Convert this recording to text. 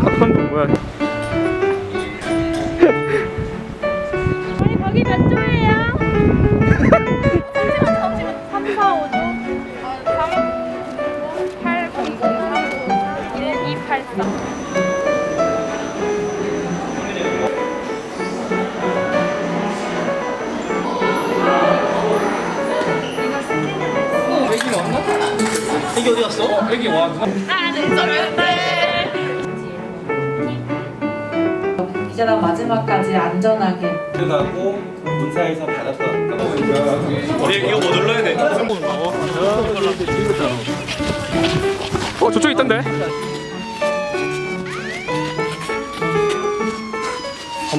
박선동 뭐야? 거기 몇 쪽이에요? 애기 어디 갔어? 애기 와. 이제는 마지막까지 안전하게. 가고 본사에서 받았던 이거 뭐 눌러야 돼? 어 저쪽 있던데